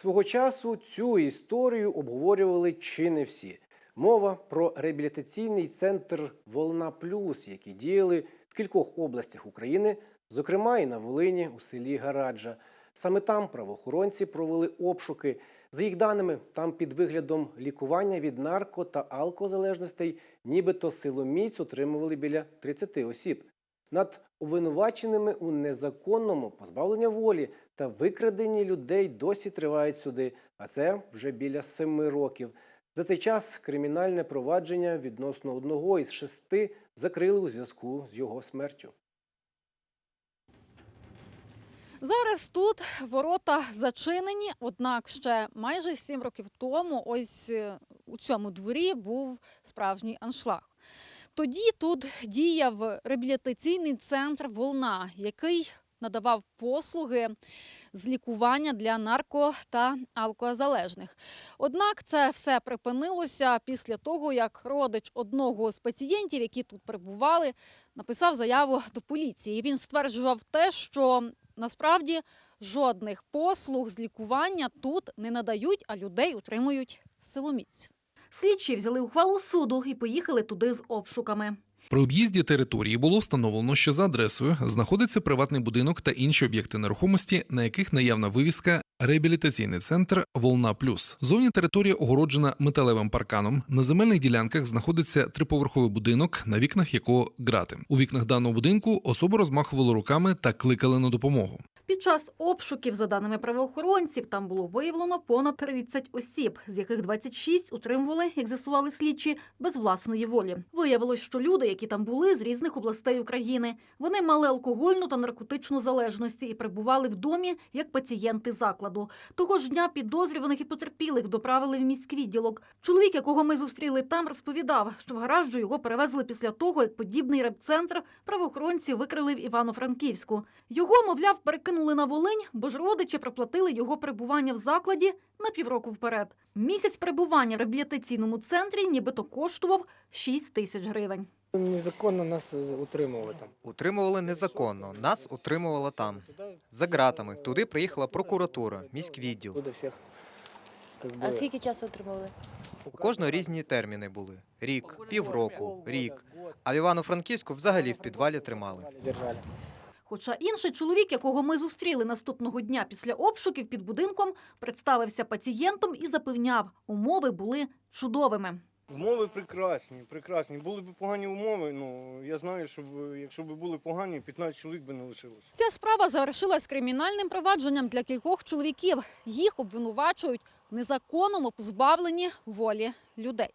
Свого часу цю історію обговорювали чи не всі. Мова про реабілітаційний центр Волна Плюс, які діяли в кількох областях України, зокрема і на Волині у селі Гараджа. Саме там правоохоронці провели обшуки. За їх даними, там під виглядом лікування від нарко та алкозалежностей, нібито силоміць отримували біля 30 осіб. Над обвинуваченими у незаконному позбавленні волі та викраденні людей досі тривають суди, а це вже біля семи років. За цей час кримінальне провадження відносно одного із шести закрили у зв'язку з його смертю. Зараз тут ворота зачинені, однак ще майже сім років тому ось е, у цьому дворі був справжній аншлаг. Тоді тут діяв реабілітаційний центр Волна, який надавав послуги з лікування для нарко та алкозалежних. Однак це все припинилося після того, як родич одного з пацієнтів, які тут перебували, написав заяву до поліції. Він стверджував те, що насправді жодних послуг з лікування тут не надають, а людей утримують силоміць. Слідчі взяли ухвалу суду і поїхали туди з обшуками. При об'їзді території було встановлено, що за адресою знаходиться приватний будинок та інші об'єкти нерухомості, на яких наявна вивіска Реабілітаційний центр Волна Плюс. Зовні територія огороджена металевим парканом. На земельних ділянках знаходиться триповерховий будинок, на вікнах якого грати. У вікнах даного будинку особи розмахували руками та кликали на допомогу. Під час обшуків, за даними правоохоронців, там було виявлено понад 30 осіб, з яких 26 утримували, як з'ясували слідчі, без власної волі. Виявилось, що люди, які там були, з різних областей України. Вони мали алкогольну та наркотичну залежності і перебували в домі як пацієнти закладу. Того ж дня підозрюваних і потерпілих доправили в міськвідділок. Чоловік, якого ми зустріли там, розповідав, що в гаражу його перевезли після того, як подібний репцентр правоохоронці викрили в Івано-Франківську. Його, мовляв, перекинули на Волинь, бо ж родичі проплатили його перебування в закладі на півроку вперед. Місяць перебування в реабілітаційному центрі нібито коштував 6 тисяч гривень. Незаконно нас е, утримували там. Утримували незаконно. Нас утримували там. За ґратами. Туди приїхала прокуратура, міськвідділ. А скільки часу отримували? У кожного різні терміни були: рік, півроку, рік. А в Івано-Франківську взагалі в підвалі тримали. Хоча інший чоловік, якого ми зустріли наступного дня після обшуків під будинком, представився пацієнтом і запевняв, умови були чудовими. Умови прекрасні, прекрасні. Були б погані умови. Ну я знаю, що б- якщо б були погані, 15 чоловік би не лишилося. Ця справа завершилась кримінальним провадженням для кількох чоловіків. Їх обвинувачують в незаконному позбавленні волі людей.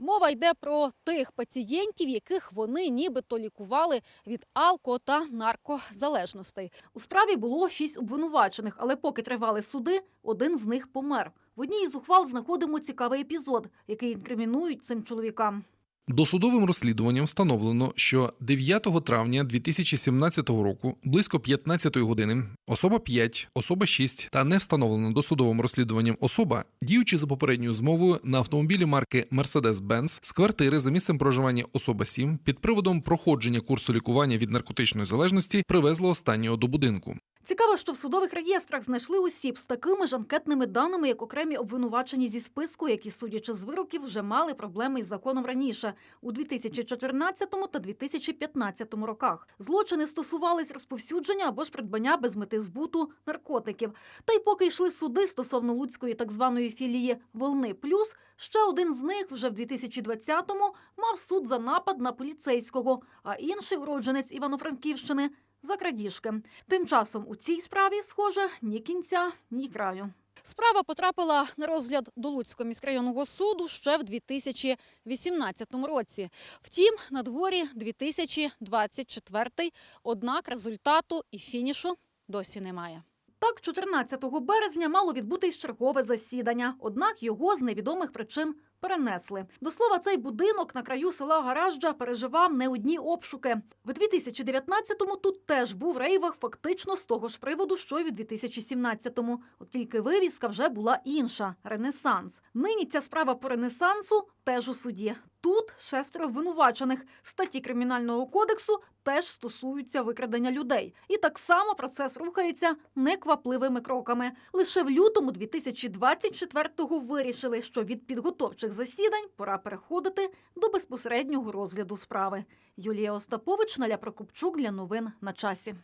Мова йде про тих пацієнтів, яких вони нібито лікували від алко та наркозалежностей. У справі було шість обвинувачених, але поки тривали суди, один з них помер. В одній із ухвал знаходимо цікавий епізод, який інкримінують цим чоловікам. Досудовим розслідуванням встановлено, що 9 травня 2017 року, близько 15 години, особа 5, особа 6 та не встановлена досудовим розслідуванням особа, діючи за попередньою змовою на автомобілі марки Mercedes-Benz з квартири за місцем проживання особа 7 під приводом проходження курсу лікування від наркотичної залежності привезла останнього до будинку. Цікаво, що в судових реєстрах знайшли осіб з такими ж анкетними даними, як окремі обвинувачені зі списку, які, судячи з вироків, вже мали проблеми із законом раніше у 2014 та 2015 роках. Злочини стосувались розповсюдження або ж придбання без мети збуту наркотиків. Та й поки йшли суди стосовно луцької так званої філії Волни Плюс, ще один з них вже в 2020-му мав суд за напад на поліцейського, а інший уродженець Івано-Франківщини за крадіжки. Тим часом у цій справі, схоже, ні кінця, ні краю. Справа потрапила на розгляд до Луцького міськрайонного суду ще в 2018 році. Втім, на дворі 2024, однак результату і фінішу досі немає. Так, 14 березня мало відбутись чергове засідання, однак його з невідомих причин перенесли. До слова, цей будинок на краю села Гаражджа переживав не одні обшуки. В 2019-му тут теж був рейвах фактично з того ж приводу, що й у 2017-му. От тільки вивіска вже була інша – Ренесанс. Нині ця справа по Ренесансу теж у суді. Тут шестеро обвинувачених. Статті Кримінального кодексу теж стосуються викрадення людей. І так само процес рухається неквапливими кроками. Лише в лютому 2024-го вирішили, що від підготовчих засідань пора переходити до безпосереднього розгляду справи. Юлія Остапович, Наля Прокопчук для новин на часі.